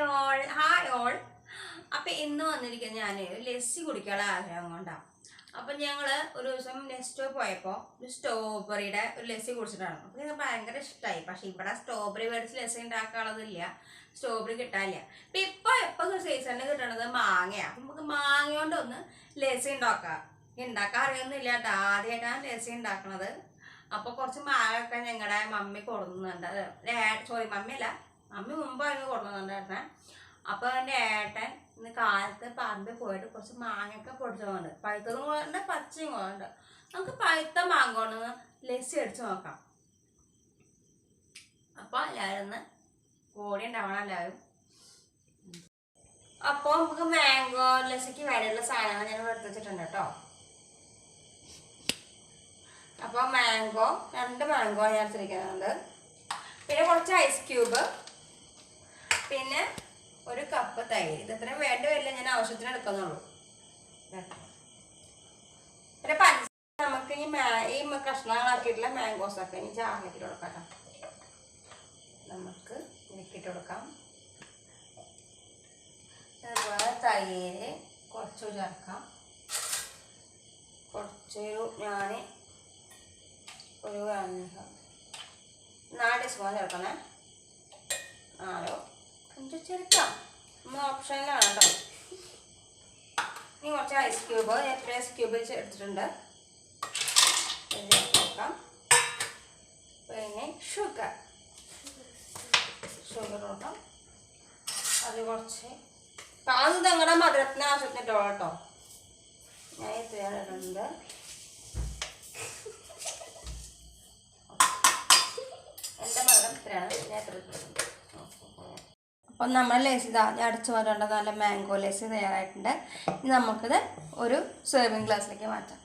Hi all hi അപ്പം ഇന്ന് വന്നിരിക്കുന്ന ഞാൻ ലസ്സി കുടിക്കാനുള്ള ആഗ്രഹം കൊണ്ടാണ് അപ്പം ഞങ്ങൾ ഒരു ദിവസം നെക്സ്റ്റോ പോയപ്പോൾ ഒരു സ്ട്രോബെറിയുടെ ഒരു ലസ്സി കുടിച്ചിട്ടാണ്. അപ്പം ഞങ്ങൾക്ക് ഭയങ്കര ഇഷ്ടമായി പക്ഷെ ഇവിടെ സ്ട്രോബെറി മേടിച്ച് ലസ്സി ഉണ്ടാക്കാനുള്ളതില്ല. സ്ട്രോബെറി കിട്ടാനില്ല. അപ്പം ഇപ്പോൾ എപ്പോ സീസണിൽ കിട്ടണത് മാങ്ങയാണ് അപ്പം നമുക്ക് മാങ്ങ കൊണ്ടൊന്ന് ലസ്സി ഉണ്ടാക്കാം. ഉണ്ടാക്കാൻ അറിയൊന്നുമില്ല കേട്ടോ. ആദ്യമായിട്ടാണ് ലസ്സി ഉണ്ടാക്കണത്. അപ്പോൾ കുറച്ച് മാങ്ങ ഒക്കെ ഞങ്ങളുടെ മമ്മി കൊടുക്കുന്നുണ്ട്. സോറി മമ്മിയല്ല മമ്മി മുമ്പ് അങ്ങ് കൊടുക്കുന്നുണ്ടായിരുന്നേ അപ്പോൾ എന്റെ ഏട്ടൻ ഇന്ന് കാലത്ത് പറമ്പിൽ പോയിട്ട് കുറച്ച് മാങ്ങയൊക്കെ പൊടിച്ചതുകൊണ്ട് പഴുത്തതും കൊണ്ട് പച്ചയും കൊണ്ട് നമുക്ക് പഴുത്ത മാങ്ങ കൊണ്ടൊന്ന് ലസ്സി അടിച്ച് നോക്കാം. അപ്പോൾ എല്ലാവരും ഒന്ന് കൂടി ഉണ്ടാവണം എല്ലാവരും. അപ്പോൾ നമുക്ക് മാംഗോ ലസ്സിക്ക് വേണ്ടിയുള്ള സാധനങ്ങൾ ഞാൻ എടുത്ത് വെച്ചിട്ടുണ്ട് കേട്ടോ. അപ്പോൾ മാംഗോ രണ്ട് മാംഗോ ഞാൻ എടുത്തിരിക്കുന്നുണ്ട്. പിന്നെ കുറച്ച് ഐസ് ക്യൂബ്. പിന്നെ ഒരു കപ്പ് തൈര്. ഇത് ഇത്രയും വേണ്ടി വരില്ല ഞാൻ ആവശ്യത്തിന് എടുക്കുന്നുള്ളൂ. പിന്നെ പഞ്ച നമുക്ക് ഈ മാ ഈ കഷ്ണങ്ങളാക്കിയിട്ടുള്ള മാംഗോസ് ഒക്കെ ഇനി ചാറിലിട്ട് കൊടുക്കാം. നമുക്ക് ഇതിലേക്കിട്ട് കൊടുക്കാം. അതുപോലെ തൈര് കുറച്ച് ചേർക്കാം. കുറച്ചൊരു ഞാൻ ഒരു നാല് സ്പൂൺ ചേർക്കണേ. നാലോ? ചേർക്കാം നമ്മൾ ഓപ്ഷനിലാണ് കേട്ടോ ഇനി കുറച്ച് ഐസ് ക്യൂബ് എത്ര ഐസ് ക്യൂബ് എടുത്തിട്ടുണ്ട്? നോക്കാം. പിന്നെ ഷുഗർ ഷുഗർ കൂട്ടാം അത് കുറച്ച്. പാൽ നിങ്ങളുടെ മധുരത്തിന് ആവശ്യത്തിന് കേട്ടോ ഞാൻ ഇത്രയാണ് എന്റെ മധുരം ഇത്രയാണ്. ഞാൻ എത്ര അപ്പം നമ്മൾ ലേസ് ഇതാ അടിച്ചു വരേണ്ട നല്ല മാംഗോ ലേസ് തയ്യാറായിട്ടുണ്ട്. ഇനി നമുക്കിത് ഒരു സെർവിങ് ഗ്ലാസ്സിലേക്ക് മാറ്റാം.